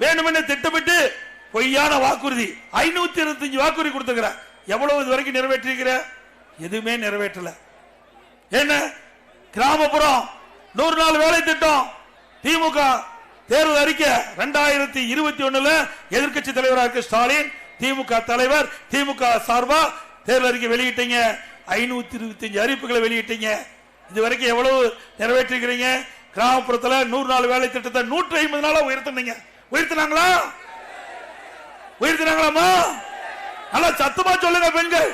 வேணுமென்னு திட்டமிட்டு பொய்யான வாக்குறுதி. ஐநூத்தி இருபத்தஞ்சு வாக்குறுதி கொடுத்துக்கிற. எவ்வளவு இது வரைக்கும் நிறைவேற்றிருக்கிற? எதுவுமே நிறைவேற்றல. என்ன? கிராமப்புறம் நூறு நாள் வேலை திட்டம். திமுக தேர்தல் அறிக்கை ரெண்டாயிரத்தி இருபத்தி ஒண்ணுல எதிர்க்கட்சி தலைவராக இருக்க ஸ்டாலின் திமுக தலைவர் திமுக சார்பா தேர்தல் அறிக்கை வெளியிட்டீங்க. ஐநூத்தி இருபத்தி அஞ்சு அறிவிப்புகளை வெளியிட்டீங்க. இது வரைக்கும் எவ்வளவு நிறைவேற்றிருக்கிறீங்க? கிராமப்புறத்துல நூறு நாள் வேலை திட்டத்தை நூற்றி ஐம்பது நாளா உயர்த்தினீங்க. உயர்த்தினாங்களா? உயர்த்தினாங்களாமா நல்லா சத்தமா சொல்லுங்க பெண்கள்.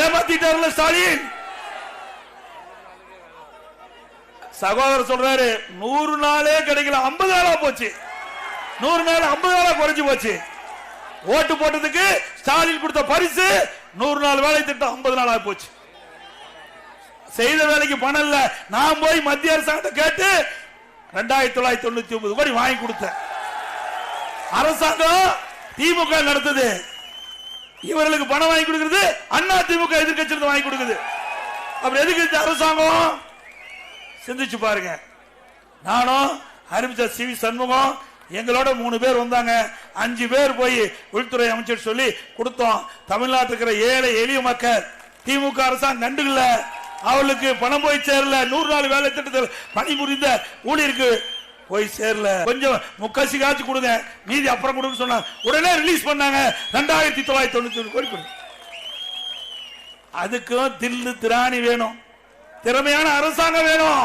ஏமாத்திட்டாருல ஸ்டாலின். சகோதரர் சொல்றாரு நூறு நாளே கிடைக்கல ஐம்பது நாளா போச்சு. நூறு நாள் ஐம்பது நாளா குறைஞ்சு போச்சு. ஓட்டு போட்டதுக்கு ஸ்டாலின் கொடுத்த பரிசு நூறு நாள் வேலை திட்டம் ஐம்பது நாளா போச்சு. செய்த வேலைக்கு பணம் இல்ல. நான் போய் மத்திய அரசாங்கத்தை கேட்டு ரெண்டாயிரத்தி தொள்ளாயிரத்தி தொண்ணூத்தி ஒன்பது கோடி வாங்கி கொடுத்தேன். அரசாங்கம் திமுக நடத்துது. இவர்களுக்கு பணம் வாங்கி கொடுக்கிறது அண்ணா திமுக எதிர்கட்சி வாங்கி கொடுக்குது. அப்படி எதுக்கு அரசாங்கம்? சிந்திச்சு பாருங்க. நானும் அறிவிச்ச சி வி சண்முகம் எங்களோட மூணு பேர் வந்தாங்க. அஞ்சு பேர் போய் உள்துறை அமைச்சர் சொல்லி கொடுத்தோம். தமிழ்நாட்டில் இருக்கிற ஏழை எளிய மக்கள் திமுக அரசாங்கம் கண்டுகல அவளுக்கு பணம் போய் சேரல நூறு நாள் வேலை திட்டத்தில் பணிபுரிந்த ஊழியருக்கு போய் சேரல. கொஞ்சம் முக்காசி காட்சி கொடுங்க. மீதி அப்புறம் கொடுங்க சொன்னாங்க உடனே ரிலீஸ் பண்ணாங்க. ரெண்டாயிரத்தி தொள்ளாயிரத்தி தொண்ணூத்தி ஒன்று கோடி கொடுங்க. அதுக்கும் தில்லு திராணி வேணும். திறமையான அரசாங்கம் வேணும்.